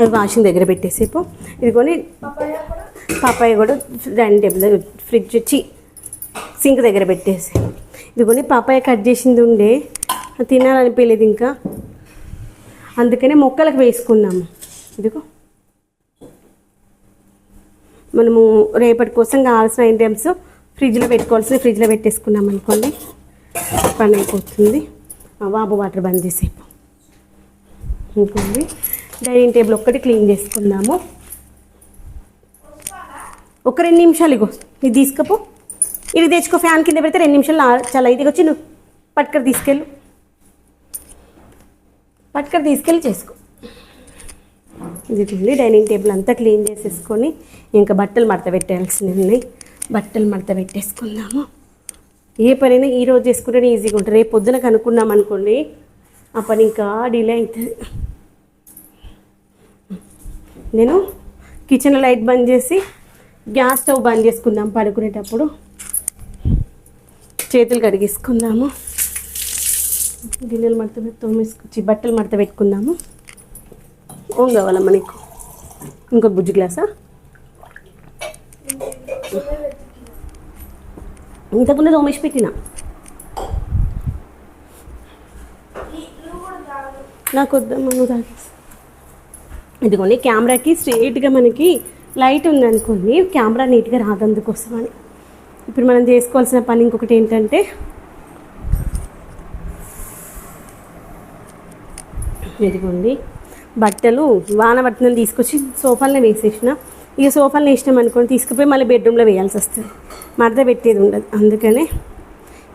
అవి వాషింగ్ దగ్గర పెట్టేసేపు ఇదిగోని పాపాయ కూడా డైనింగ్ టేబుల్ ఫ్రిడ్జ్ వచ్చి సింక్ దగ్గర పెట్టేసి. ఇదిగోని పాపాయ కట్ చేసింది ఉండే. తినాలనిపించలేదు ఇంకా. అందుకనే మొక్కలకు వేసుకున్నాము. ఇదిగో. మనము రేపటి కోసం కావాల్సిన ఐటమ్స్ ఫ్రిడ్జ్లో పెట్టుకోవాల్సిన ఫ్రిడ్జ్లో పెట్టేసుకున్నాం అనుకోండి. పని అయిపోతుంది. ఆ బాబు వాటర్ బంద్ చేసేపు. ఇంకోండి. డైనింగ్ టేబుల్ ఒక్కటి క్లీన్ చేసుకుందాము. ఒక రెండు నిమిషాలు ఇగో ఇది తీసుకపో. ఇది తెచ్చుకో ఫ్యాన్ కింద పెడితే రెండు నిమిషాలు చాలా ఇది వచ్చి నువ్వు పట్టుకర తీసుకెళ్ళు. పట్టుకర తీసుకెళ్ళి చేసుకో. ఇది డైనింగ్ టేబుల్ అంతా క్లీన్ చేసేసుకొని ఇంకా బట్టలు మడత పెట్టాల్సినవి ఉన్నాయి. బట్టలు మడత పెట్టేసుకుందాము. ఏ పనైనా ఈరోజు చేసుకుంటేనే ఈజీగా ఉంటుంది. రేపు పొద్దున కనుక్కున్నాం అనుకోండి ఆ పని ఇంకా డిలే అవుతుంది. నేను కిచెన్ లైట్ బంద్ చేసి గ్యాస్ స్టవ్ బంద్ చేసుకుందాం పడుకునేటప్పుడు. చేతులు కడిగేసుకుందాము. గిన్నెలు మడత తోమేసుకొచ్చి బట్టలు మడత పెట్టుకుందాము. ఓం కావాలమ్మా నీకు. ఇంకో బుజ్జి గ్లాసా? ఇంతకుముందు తోమేసి పెట్టిన? నాకు వద్దమ్మా నువ్వు తాగేసి. ఇదిగోండి కెమెరాకి స్ట్రేట్గా మనకి లైట్ ఉందనుకోండి కెమెరా నీట్గా రాదు అందుకోసమని ఇప్పుడు మనం చేసుకోవాల్సిన పని ఇంకొకటి ఏంటంటే ఇదిగోండి బట్టలు వాన బట్టలను తీసుకొచ్చి సోఫాలనే వేసేసిన. ఇక సోఫాలను వేసినాం అనుకోండి తీసుకుపోయి మళ్ళీ బెడ్రూమ్లో వేయాల్సి వస్తుంది. మడత పెట్టేది ఉండదు అందుకనే.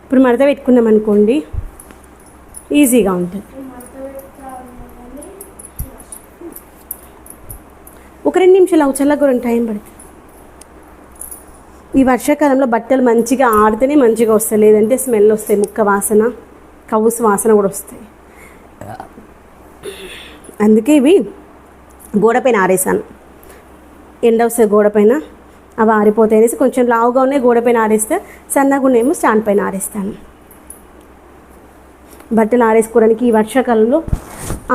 ఇప్పుడు మడత పెట్టుకున్నాం అనుకోండి ఈజీగా ఉంటుంది. ఒక రెండు నిమిషాలు అవు చల్లగా టైం పడుతుంది. ఈ వర్షాకాలంలో బట్టలు మంచిగా ఆడితేనే మంచిగా వస్తాయి లేదంటే స్మెల్ వస్తాయి ముక్క వాసన కవుసు వాసన కూడా వస్తాయి. అందుకే ఇవి గోడపైన ఆరేసాను. ఎండ వస్తుంది గోడపైన అవి ఆరిపోతాయి అనేసి కొంచెం లావుగా ఉన్నాయి గోడపైన ఆరేస్తే సన్నగా ఉన్నాయేమో స్టాండ్ పైన ఆరేస్తాను. బట్టలు ఆరేసుకోవడానికి ఈ వర్షాకాలంలో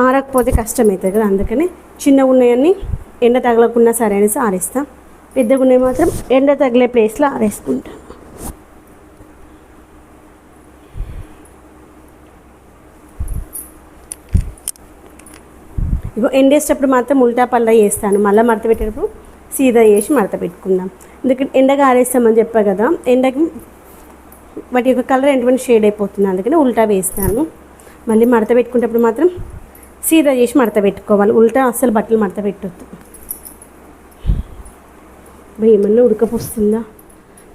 ఆరకపోతే కష్టమవుతుంది కదా అందుకని చిన్నగా ఉన్నాయన్నీ ఎండ తగలకున్నా సరే అనేసి ఆరేస్తా. పెద్దగా ఉన్నాయి మాత్రం ఎండ తగిలే ప్లేస్లో ఆరేసుకుంటాను ఇగో ఎండేసేటప్పుడు మాత్రం ఉల్టా పల్లా చేస్తాను. మళ్ళీ మడత పెట్టేటప్పుడు సీదా చేసి మడత పెట్టుకుందాం. ఎందుకంటే ఎండగా ఆరేస్తామని చెప్పా కదా ఎండకి వాటి యొక్క కలర్ ఎటువంటి షేడ్ అయిపోతుంది అందుకని ఉల్టా వేస్తాను. మళ్ళీ మడత పెట్టుకునేటప్పుడు మాత్రం సీదా చేసి మడత పెట్టుకోవాలి. ఉల్టా అస్సలు బట్టలు మడత పెట్టొద్దు. మరి ఉడకపోస్తుందా?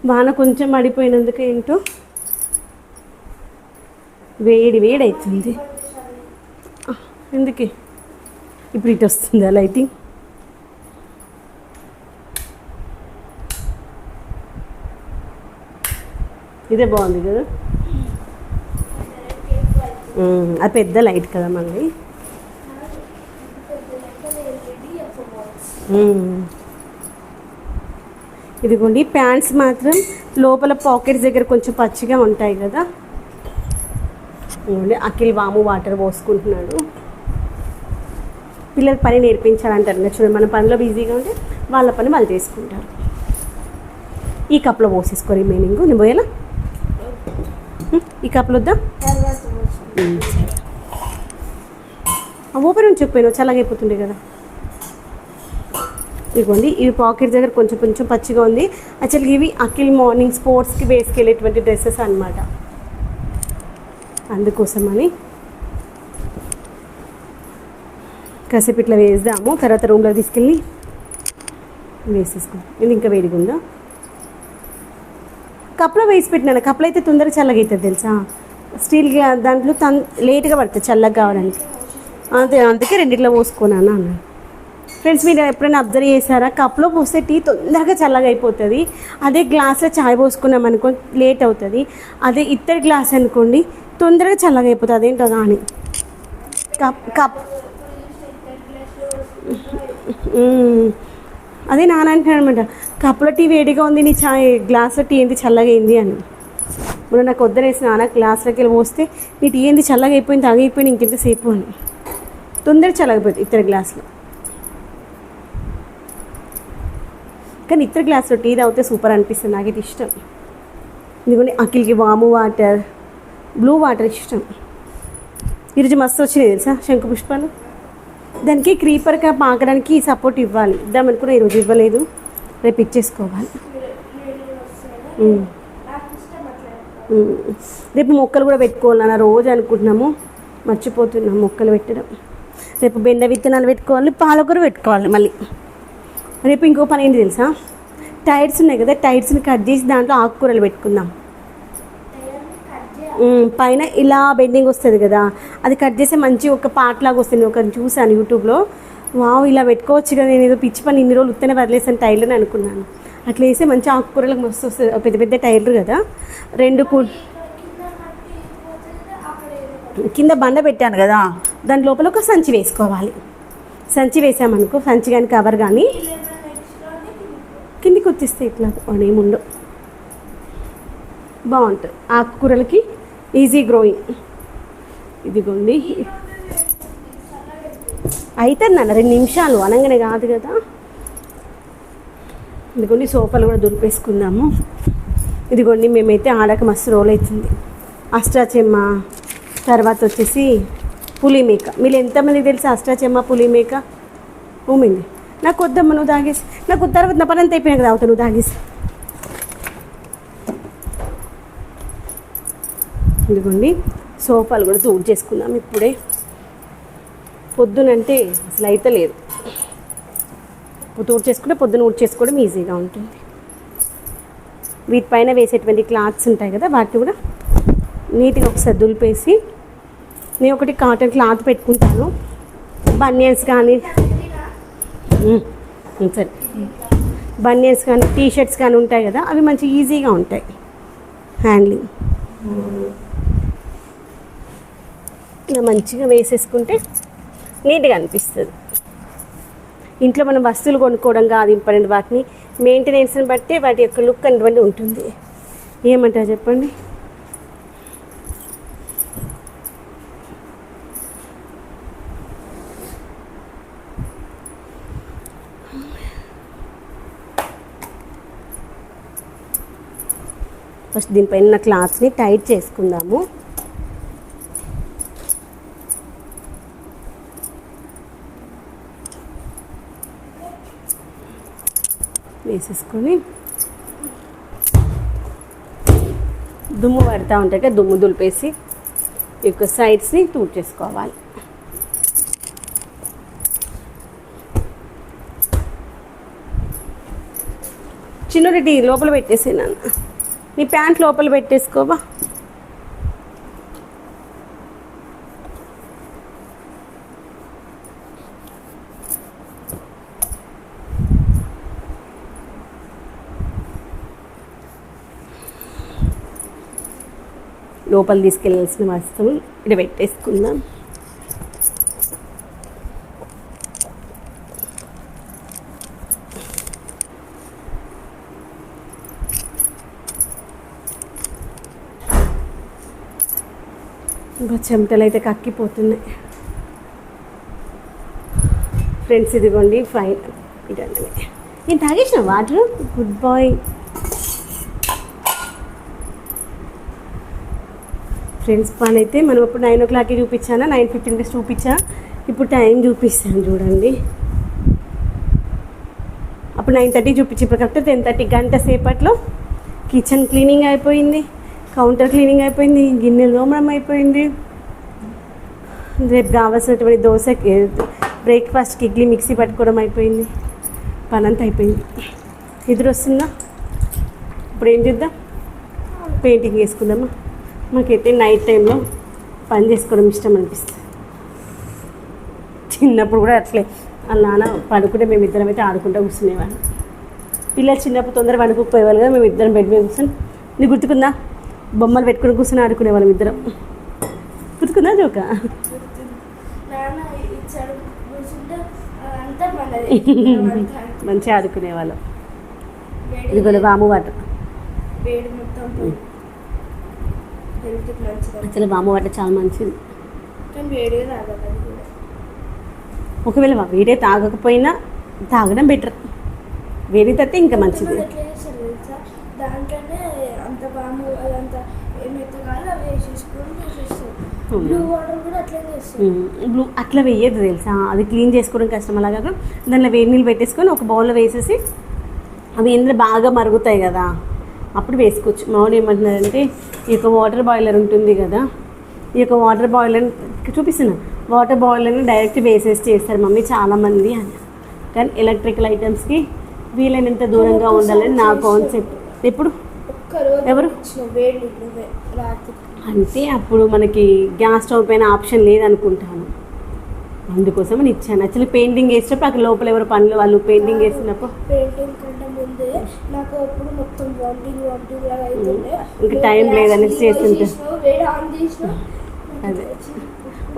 వాన కొంచెం పడిపోయినందుకు ఏంటో? వేడి వేడి అవుతుంది. ఎందుకే? ఇప్పుడు ఇటు వస్తుందా లైటింగ్? ఇదే బాగుంది కదా? అది పెద్ద లైట్ కదా మళ్ళీ? ఇదిగోండి ప్యాంట్స్ మాత్రం లోపల పాకెట్స్ దగ్గర కొంచెం పచ్చిగా ఉంటాయి కదా. ఇదిగోండి అఖిల్ వాము వాటర్ పోసుకుంటున్నాడు. పిల్లలకి పని నేర్పించాలంటారు ఇంకా చూడండి మన పనిలో బిజీగా ఉంటే వాళ్ళ పని వాళ్ళు చేసుకుంటారు. ఈ కప్లో పోసేసుకో రిమైనింగ్ నేను పోయేలా? ఈ కప్లో వద్దా? ఓపెన్ ఉంచి చెప్పాను చల్లగైపోతుండే కదా. ఇదిగోండి ఇవి పాకెట్ దగ్గర కొంచెం కొంచెం పచ్చిగా ఉంది. యాక్చువల్గా ఇవి అఖిల్ మార్నింగ్ స్పోర్ట్స్కి వేసుకెళ్ళేటువంటి డ్రెస్సెస్ అన్నమాట. అందుకోసమని కాసేపు ఇట్లా వేద్దాము. తర్వాత రూమ్లో తీసుకెళ్ళి వేసేసుకుందాం. ఇది ఇంకా వేడిగా ఉందా? కప్లో వేసి పెట్టినాను. కప్లో అయితే తొందరగా చల్లగా అవుతుంది తెలుసా? స్టీల్ దాంట్లో తన్ లేట్గా పడుతుంది చల్లగా కావడానికి. అంతే అందుకే రెండిట్లో పోసుకున్నాను అన్నాను. ఫ్రెండ్స్ మీరు ఎప్పుడైనా అబ్జర్వ్ చేశారా? కప్లో పోస్తే టీ తొందరగా చల్లగా అయిపోతుంది అదే గ్లాస్లో చాయ్ పోసుకున్నాం అనుకో లేట్ అవుతుంది. అదే ఇత్తడి గ్లాస్ అనుకోండి తొందరగా చల్లగా అయిపోతుంది అదేంటో కానీ కప్ కప్. అదే నాన్న అంటున్నానమాట అనమాట టీ వేడిగా ఉంది నీ చాయ్ గ్లాస్లో టీ ఏంది చల్లగా అయింది అని. ఇప్పుడు నాకు వద్దనేసి నాన్న గ్లాస్లోకి వెళ్ళి పోస్తే నీ టీ ఏంది చల్లగా అయిపోయింది తాగిపోయింది ఇంకెంతసేపు అని. తొందరగా చల్లగైపోయింది ఇతర గ్లాస్లో. కానీ ఇతర గ్లాసులో టీ తాగితే సూపర్ అనిపిస్తుంది. నాకు ఇది ఇష్టం. ఎందుకంటే అఖిల్కి వాము వాటర్ బ్లూ వాటర్ ఇష్టం. ఈరోజు మస్తు వచ్చినాయి తెలుసా శంకు పుష్పాలు? దానికి క్యాప్ ఆగడానికి సపోర్ట్ ఇవ్వాలి. ఇద్దాం అనుకున్నా ఈరోజు ఇవ్వలేదు. రేపు ఇచ్చేసుకోవాలి రేపు మొక్కలు కూడా పెట్టుకోవాలన్న రోజు అనుకుంటున్నాము. మర్చిపోతున్నాం మొక్కలు పెట్టడం. రేపు బెండ విత్తనాలు పెట్టుకోవాలి పాలకూర పెట్టుకోవాలి మళ్ళీ. రేపు ఇంకో పని ఏంటి తెలుసా? టైర్స్ ఉన్నాయి కదా టైర్స్ని కట్ చేసి దాంట్లో ఆకుకూరలు పెట్టుకుందాం. పైన ఇలా బెండింగ్ వస్తుంది కదా అది కట్ చేస్తే మంచి ఒక పార్ట్ లాగా వస్తుంది. ఒక చూసాను యూట్యూబ్లో వావ్ ఇలా పెట్టుకోవచ్చు కదా నేను ఏదో పిచ్చి పని ఇన్ని రోజులు ఉత్తనే వదిలేసాను టైర్లు అని అనుకున్నాను. అట్లా వేస్తే మంచి ఆకుకూరలకు మస్తు వస్తుంది. పెద్ద పెద్ద టైర్లు కదా. రెండు కూ కింద బండ పెట్టాను కదా దాని లోపల ఒక సంచి వేసుకోవాలి. సంచి వేసామనుకో సంచి కానీ కవర్ కానీ కిందికి వచ్చేస్తే ఇట్లా ఏముండవు బాగుంటుంది. ఆకుకూరలకి ఈజీ గ్రోయింగ్ ఇదిగోండి. అయితే నాన్న రెండు నిమిషాలు అనగానే కాదు కదా. ఇదిగోండి సోఫాలు కూడా దులిపేసుకుందాము. ఇదిగోండి మేమైతే ఆడక మస్తు రోల్ అవుతుంది. అష్టాచెమ్మ తర్వాత వచ్చేసి పులిమేక. మీరు ఎంతమందికి తెలుసు అష్టాచెమ్మ పులిమేక? ఊమింది నాకు వద్దమ్మ నువ్వు తాగేసి. నాకు తర్వాత నా పని అంతా అయిపోయినా కదా అవుతా నువ్వు తాగేసి. ఇదిగోండి సోఫాలు కూడా తూడు చేసుకుందాం ఇప్పుడే. పొద్దునంటే అసలు అయితే లేదు. తూడు చేసుకుంటే పొద్దున ఊడ్ చేసుకోవడం ఈజీగా ఉంటుంది. వీటిపైన వేసేటువంటి క్లాత్స్ ఉంటాయి కదా వాటిని కూడా నీట్గా ఒకసారి దులిపేసి నేను ఒకటి కాటన్ క్లాత్ పెట్టుకుంటాను. బనియన్స్ కానీ సరే. బనియన్స్ కానీ టీ షర్ట్స్ కానీ ఉంటాయి కదా అవి మంచి ఈజీగా ఉంటాయి. హ్యాండ్లింగ్. ఇలా మంచిగా వేసేసుకుంటే నీట్గా అనిపిస్తుంది. ఇంట్లో మనం వస్తువులు కొనుక్కోవడం కాదు ఇంపార్టెంట్ వాటిని మెయింటెనెన్స్ని బట్టి వాటి యొక్క లుక్ అనేటువంటి ఉంటుంది. ఏమంటారు చెప్పండి? ఫస్ట్ దీనిపైన ఉన్న క్లాత్ని టైట్ చేసుకుందాము. వేసేసుకొని దుమ్ము పడతా ఉంటాయి కదా దుమ్ము దులిపేసి ఈ యొక్క సైడ్స్ని తూడ్చేసుకోవాలి చిన్నటి లోపల పెట్టేసి నాన్న. నీ ప్యాంట్ లోపల పెట్టేసుకోవా లోపల తీసుకెళ్ళాల్సిన వస్తువులు ఇక్కడ పెట్టేసుకుందాం. ఇంకా చెమటలు అయితే కక్కిపోతున్నాయి. ఫ్రెండ్స్ ఇదిగోండి ఫైన్ ఇదండి నేను తాగేసిన వాటర్ గుడ్ బాయ్ ఫ్రెండ్స్ పని అయితే మనం ఇప్పుడు నైన్ ఓ క్లాక్కి చూపించానా? నైన్ ఫిఫ్టీన్కి చూపించా? ఇప్పుడు టైం చూపిస్తాను చూడండి. అప్పుడు నైన్ థర్టీ చూపించి. ఇప్పుడు కరెక్ట్ టెన్ థర్టీ గంట సేపట్లో కిచెన్ క్లీనింగ్ అయిపోయింది. కౌంటర్ క్లీనింగ్ అయిపోయింది గిన్నెలు తోమడం అయిపోయింది. రేపు కావాల్సినటువంటి దోశకి బ్రేక్ఫాస్ట్కి ఇడ్లీ మిక్సీ పట్టుకోవడం అయిపోయింది. పని అంతా అయిపోయింది. ఎదురు వస్తుందా? ఇప్పుడు ఏం చేద్దాం? పెయింటింగ్ వేసుకుందామా? మాకైతే నైట్ టైంలో పని చేసుకోవడం ఇష్టం అనిపిస్తుంది. చిన్నప్పుడు కూడా అట్లే. వాళ్ళ నాన్న పడుకుంటే మేము ఇద్దరం అయితే ఆడుకుంటూ కూర్చునేవాళ్ళం. పిల్లలు చిన్నప్పుడు తొందరగా పడుకోకపోయేవాళ్ళు కదా మేము ఇద్దరం బెడ్ మీద కూర్చొని. నీకు గుర్తుకుందా? బొమ్మలు పెట్టుకుని కూర్చొని ఆడుకునేవాళ్ళం ఇద్దరం. గుర్తుకుందా జోక? మంచిగా ఆడుకునే వాళ్ళం. ఇది కూడా వాము వాటర్ అసలు వాము వాటర్ చాలా మంచిది. ఒకవేళ వేడే తాగకపోయినా తాగడం బెటర్. వేడి తత్తే ఇంకా మంచిది. దాంట్లో ఎట్లా చేస్తారు తెలుసా దాంట్లోనే అంత బాము అదంతా ఏమైతే కాదు అవి వేసేసుకొని చేసేస్తారు అవునా? బ్లూ అట్లా వేయద్దు తెలుసా? అది క్లీన్ చేసుకోవడం కష్టం అలాగా దాంట్లో వేడి నీళ్ళు పెట్టేసుకొని ఒక బౌల్లో వేసేసి అవి ఎందులో బాగా మరుగుతాయి కదా అప్పుడు వేసుకోవచ్చు. మామూలు ఏమంటున్నారంటే ఈ యొక్క వాటర్ బాయిలర్ ఉంటుంది కదా ఈ యొక్క వాటర్ బాయిలర్ చూపిస్తున్నా. వాటర్ బాయిలర్ని డైరెక్ట్ వేసేసి చేస్తారు మమ్మీ చాలామంది అని. కానీ ఎలక్ట్రికల్ ఐటమ్స్కి వీలైనంత దూరంగా ఉండాలని నా కాన్సెప్ట్ ఎప్పుడు? ఎవరు? రాత్రి అంటే అప్పుడు మనకి గ్యాస్ స్టవ్ పైన ఆప్షన్ లేదనుకుంటాను. అందుకోసం నేను ఇచ్చాను. యాక్చువల్లీ పెయింటింగ్ వేసినప్పుడు అక్కడ లోపల ఎవరు పనులు వాళ్ళు పెయింటింగ్ వేసినప్పుడు పెయింటింగ్ కంటే ముందే నాకు అప్పుడు మొత్తం వామిటింగ్ వామిటింగ్ లాగా అవుతుండే ఇంకా టైం లేదనేసి చేస్తుంటే. అదే.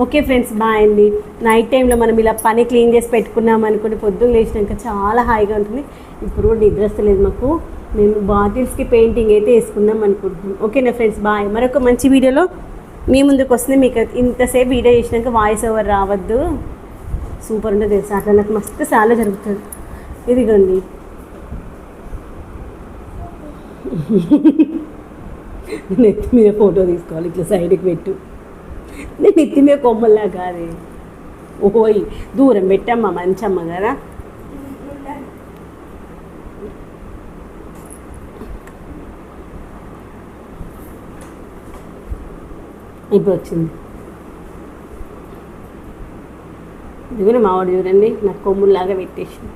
ఓకే ఫ్రెండ్స్ బాయ్ అండి. నైట్ టైంలో మనం ఇలా పని క్లీన్ చేసి పెట్టుకున్నాం అనుకోండి పొద్దున్న లేచినాక చాలా హాయిగా ఉంటుంది. ఇప్పుడు కూడా నిద్ర వస్తలేదు మాకు. మేము బాటిల్స్కి పెయింటింగ్ అయితే వేసుకుందాం అనుకుంటున్నాం. ఓకేనా ఫ్రెండ్స్? బాయ్. మరొక మంచి వీడియోలో మీ ముందుకు వస్తుంది. మీకు ఇంతసేపు వీడియో చేసినాక వాయిస్ ఓవర్ రావద్దు. సూపర్ ఉంటుంది తెలుసా? అట్లా నాకు మస్తు చాలా జరుగుతుంది. ఇదిగోండి. నెత్తి మీద ఫోటో తీసుకోవాలి. ఇట్లా సైడ్కి పెట్టు. నేను నెత్తి మీద కొమ్మల్లా కాదే. ఓయ్ దూరం పెట్టమ్మా మంచమ్మ కదా. ఇప్పుడు వచ్చింది ఇదిగో మావాడు చూడండి నాకు కొమ్ముల్లాగా పెట్టేసింది